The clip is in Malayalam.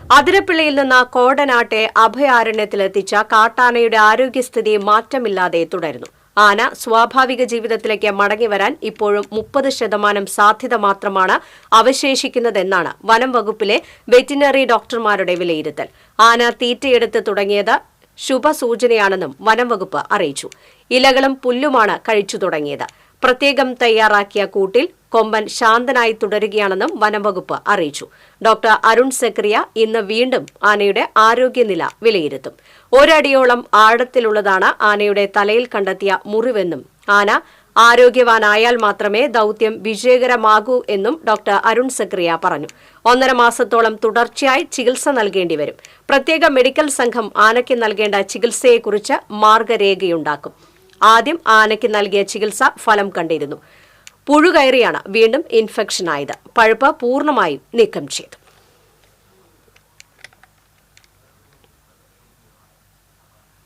അതിരപ്പിള്ളിയിൽ നിന്ന് കോടനാട്ടെ അഭയാരണ്യത്തിലെത്തിച്ച കാട്ടാനയുടെ ആരോഗ്യസ്ഥിതി മാറ്റമില്ലാതെ തുടരുന്നു. ആന സ്വാഭാവിക ജീവിതത്തിലേക്ക് മടങ്ങിവരാൻ ഇപ്പോഴും മുപ്പത് ശതമാനം സാധ്യത മാത്രമാണ് അവശേഷിക്കുന്നതെന്നാണ് വനം വകുപ്പിലെ വെറ്റിനറി ഡോക്ടർമാരുടെ വിലയിരുത്തൽ. ആന തീറ്റയെടുത്ത് തുടങ്ങിയത് ശുഭസൂചനയാണെന്നും വനം വകുപ്പ് അറിയിച്ചു. ഇലകളും പുല്ലുമാണ് കഴിച്ചു തുടങ്ങിയത്. പ്രത്യേകം തയ്യാറാക്കിയ കൂട്ടിൽ കൊമ്പൻ ശാന്തനായി തുടരുകയാണെന്നും വനംവകുപ്പ് അറിയിച്ചു. ഡോക്ടർ അരുൺ സക്രിയ ഇന്ന് വീണ്ടും ആനയുടെ ആരോഗ്യനില വിലയിരുത്തും. ഒരടിയോളം ആഴത്തിലുള്ളതാണ് ആനയുടെ തലയിൽ കണ്ടെത്തിയ മുറിവെന്നും ആന ആരോഗ്യവാനായാൽ മാത്രമേ ദൌത്യം വിജയകരമാകൂ എന്നും ഡോക്ടർ അരുൺ സക്രിയ പറഞ്ഞു. ഒന്നര മാസത്തോളം തുടർച്ചയായി ചികിത്സ നൽകേണ്ടി വരും. പ്രത്യേക മെഡിക്കൽ സംഘം ആനയ്ക്ക് നൽകേണ്ട ചികിത്സയെക്കുറിച്ച് മാർഗരേഖയുണ്ടാക്കും. ആദ്യം ആനയ്ക്ക് നൽകിയ ചികിത്സ ഫലം കണ്ടിരുന്നു. പുഴു കയറിയാണ് വീണ്ടും ഇൻഫെക്ഷൻ ആയത്. പഴുപ്പ് പൂർണമായും നീക്കം ചെയ്തു.